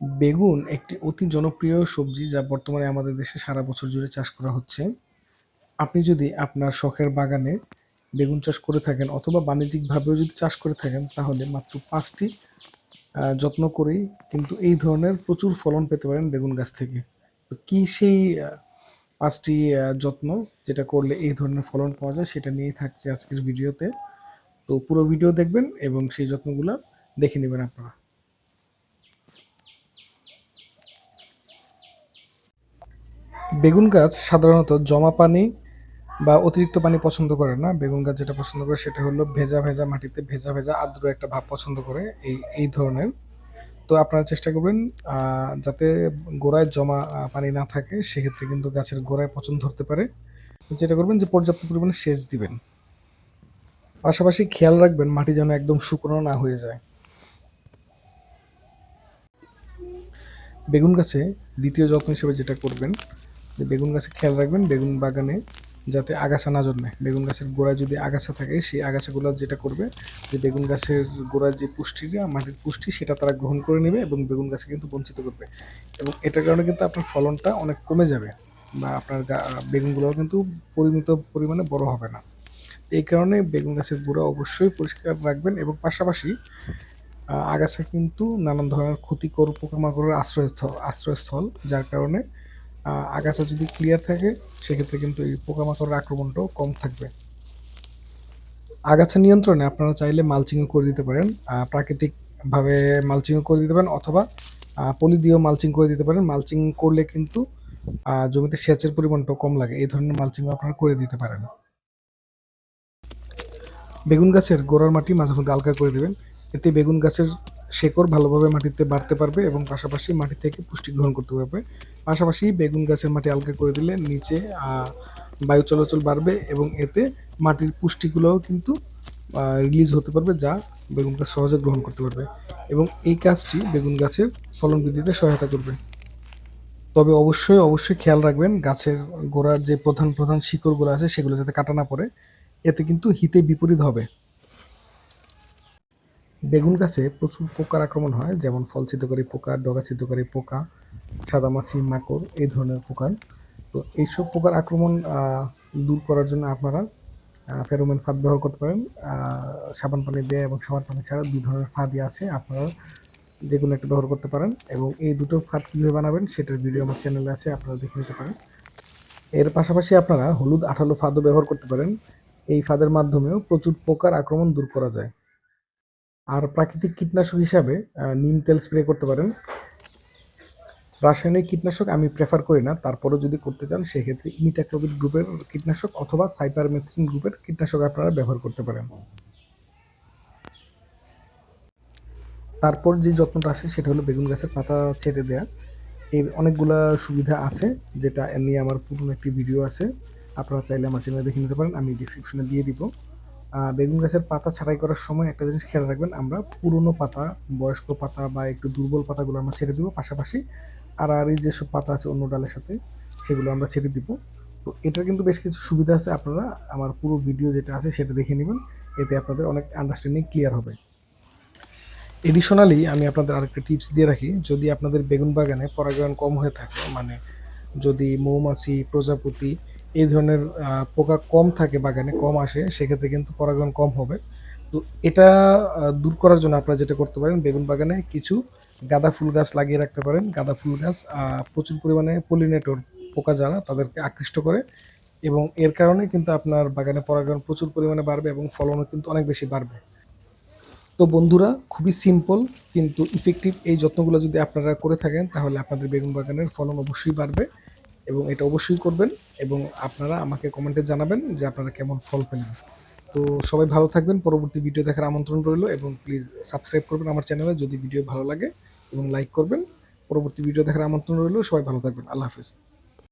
বেগুন একটি অতি জনপ্রিয় সবজি যা বর্তমানে আমাদের দেশে সারা বছর জুড়ে চাষ করা হচ্ছে। আপনি যদি আপনার শখের বাগানে বেগুন চাষ করে থাকেন অথবা বাণিজ্যিকভাবেও যদি চাষ করে থাকেন, তাহলে মাত্র পাঁচটি যত্ন করেই কিন্তু এই ধরনের প্রচুর ফলন পেতে পারেন বেগুন গাছ থেকে। তো কী সেই পাঁচটি যত্ন যেটা করলে এই ধরনের ফলন পাওয়া যায় সেটা নিয়েই থাকছে আজকের ভিডিওতে। তো পুরো ভিডিও দেখবেন এবং সেই যত্নগুলো দেখে নেবেন আপনারা। বেগুন গাছ সাধারণত জমা পানি বা অতিরিক্ত পানি পছন্দ করে না। বেগুন গাছ যেটা পছন্দ করে সেটা হলো ভেজা ভেজা মাটিতে ভেজা ভেজা আর্দ্র একটা ভাব পছন্দ করে এই এই ধরনের। তো আপনারা চেষ্টা করবেন যাতে গোড়ায় জমা পানি না থাকে, সেক্ষেত্রে কিন্তু গাছের গোড়ায় পচন ধরতে পারে। যেটা করবেন যে পর্যাপ্ত পরিমাণে সেচ দিবেন। পাশাপাশি খেয়াল রাখবেন মাটি যেন একদম শুকনো না হয়ে যায়। বেগুন গাছে দ্বিতীয় যত্ন হিসেবে যেটা করবেন যে বেগুন গাছে খেয়াল রাখবেন, বেগুন বাগানে যাতে আগাছা না জন্মে। বেগুন গাছের গোড়ায় যদি আগাছা থাকে, সেই আগাছাগুলো যেটা করবে, যে বেগুন গাছের গোড়ার যে পুষ্টিটা, মাটির পুষ্টি, সেটা তারা গ্রহণ করে নেবে এবং বেগুন গাছে কিন্তু বঞ্চিত করবে। এবং এটার কারণে কিন্তু আপনার ফলনটা অনেক কমে যাবে বা আপনার বেগুনগুলোও কিন্তু পরিমিত পরিমাণে বড় হবে না। এই কারণে বেগুন গাছের গোড়া অবশ্যই পরিষ্কার রাখবেন এবং পাশাপাশি আগাছা কিন্তু নানান ধরনের ক্ষতিকর পোকামাকড়ের আশ্রয়স্থল আশ্রয়স্থল, যার কারণে আগাছা যদি ক্লিয়ার থাকে, সেক্ষেত্রে কিন্তু এই পোকামাকড়ের আক্রমণটাও কম থাকবে। আগাছা নিয়ন্ত্রণে আপনারা চাইলে মালচিংও করে দিতে পারেন। প্রাকৃতিকভাবে মালচিংও করে দিতে পারেন অথবা পলি দিয়েও মালচিং করে দিতে পারেন। মালচিং করলে কিন্তু জমিতে সেচের পরিমাণটাও কম লাগে। এই ধরনের মালচিংও আপনারা করে দিতে পারেন। বেগুন গাছের গোড়ার মাটি মাঝে মধ্যে হালকা করে দেবেন। এতে বেগুন গাছের শেকড় ভালোভাবে মাটিতে বাড়তে পারবে এবং পাশাপাশি মাটি থেকে পুষ্টি গ্রহণ করতে পারবে। পাশাপাশি বেগুন গাছের মাটি হালকা করে দিলে নিচে বায়ু চলাচল বাড়বে এবং এতে মাটির পুষ্টিগুলোও কিন্তু রিলিজ হতে পারবে যা বেগুন গাছ সহজে গ্রহণ করতে পারবে এবং এই কাজটি বেগুন গাছের ফলন বৃদ্ধিতে সহায়তা করবে। তবে অবশ্যই অবশ্যই খেয়াল রাখবেন গাছের গোড়ার যে প্রধান প্রধান শিকড়গুলো আছে সেগুলো যাতে কাটা না পড়ে, এতে কিন্তু হিতে বিপরীত হবে। বেগুন গাছে প্রচুর পোকার আক্রমণ হয়, যেমন ফল ছিদ্রকারী পোকা, ডগা ছিদ্রকারী পোকা সাদামাছি মাকড়, এই ধরনের পোকার। তো এইসব পোকার আক্রমণ দূর করার জন্য আপনারা ফেরোমেন ফাঁদ ব্যবহার করতে পারেন। সাবান পানি দিয়ে এবং সাবান পানি ছাড়া দুই ধরনের ফাঁদই আছে, আপনারা যে কোনো একটা ব্যবহার করতে পারেন। এবং এই দুটো ফাঁদ কীভাবে বানাবেন সেটার ভিডিও আমার চ্যানেলে আছে, আপনারা দেখে নিতে পারেন। এর পাশাপাশি আপনারা হলুদ আঠালো ফাঁদও ব্যবহার করতে পারেন। এই ফাঁদের মাধ্যমেও প্রচুর পোকার আক্রমণ দূর করা যায়। আর প্রাকৃতিক কীটনাশক হিসাবে নিম তেল স্প্রে করতে পারেন। রাসায়নিক কীটনাশক আমি প্রেফার করি না, তারপরেও যদি করতে চান, সেক্ষেত্রে ইমিটাক্লোবিড গ্রুপের কীটনাশক অথবা সাইপারমেথ্রিন গ্রুপের কীটনাশক আপনারা ব্যবহার করতে পারেন। তারপর যে যত্নটা আসে, সেটা হলো বেগুন গাছের পাতা ছেটে দেয়া। এর অনেকগুলা সুবিধা আছে, যেটা নিয়ে আমার পুরনো একটি ভিডিও আছে। আপনারা চাইলে আমার চ্যানেলে দেখে নিতে পারেন, আমি ডিসক্রিপশনে দিয়ে দিব। বেগুন গাছের পাতা ছাঁটাই করার সময় একটা জিনিস খেয়াল রাখবেন, আমরা পুরনো পাতা, বয়স্ক পাতা বা একটু দুর্বল পাতাগুলো আমরা ছেড়ে দিব পাশাপাশি। আর আর যেসব পাতা আছে অন্য ডালের সাথে, সেগুলো আমরা ছেড়ে দিব। তো এটার কিন্তু বেশ কিছু সুবিধা আছে, আপনারা আমার পুরো ভিডিও যেটা আছে সেটা দেখে নেবেন। এতে আপনাদের অনেক আন্ডারস্ট্যান্ডিং ক্লিয়ার হবে। এডিশনালি আমি আপনাদের আরেকটা টিপস দিয়ে রাখি, যদি আপনাদের বেগুন বাগানে পরাগায়ন কম হয়ে থাকে মানে যদি মৌমাছি, প্রজাপতি এই ধরনের পোকা কম থাকে বাগানে, কম আসে, সেক্ষেত্রে কিন্তু পরাগায়ন কম হবে। তো এটা দূর করার জন্য আপনারা যেটা করতে পারেন, বেগুন বাগানে কিছু গাঁদা ফুল গাছ লাগিয়ে রাখতে পারেন। গাঁদা ফুল গাছ প্রচুর পরিমাণে পলিনেটর পোকা যারা তাদেরকে আকৃষ্ট করে এবং এর কারণে কিন্তু আপনার বাগানে পরাগায়ন প্রচুর পরিমাণে বাড়বে এবং ফলনও কিন্তু অনেক বেশি বাড়বে। তো বন্ধুরা, খুবই সিম্পল কিন্তু ইফেক্টিভ এই যত্নগুলো যদি আপনারা করে থাকেন, তাহলে আপনাদের বেগুন বাগানের ফলন অবশ্যই বাড়বে। এবং এটা অবশ্যই করবেন এবং আপনারা আমাকে কমেন্টে জানাবেন যে আপনারা কেমন ফল পেলেন। তো সবাই ভালো থাকবেন, পরবর্তী ভিডিও দেখার আমন্ত্রণ রইল এবং প্লিজ সাবস্ক্রাইব করবেন আমার চ্যানেলে যদি ভিডিও ভালো লাগে এবং লাইক করবেন। পরবর্তী ভিডিও দেখার আমন্ত্রণ রইল, সবাই ভালো থাকবেন, আল্লাহ হাফিজ।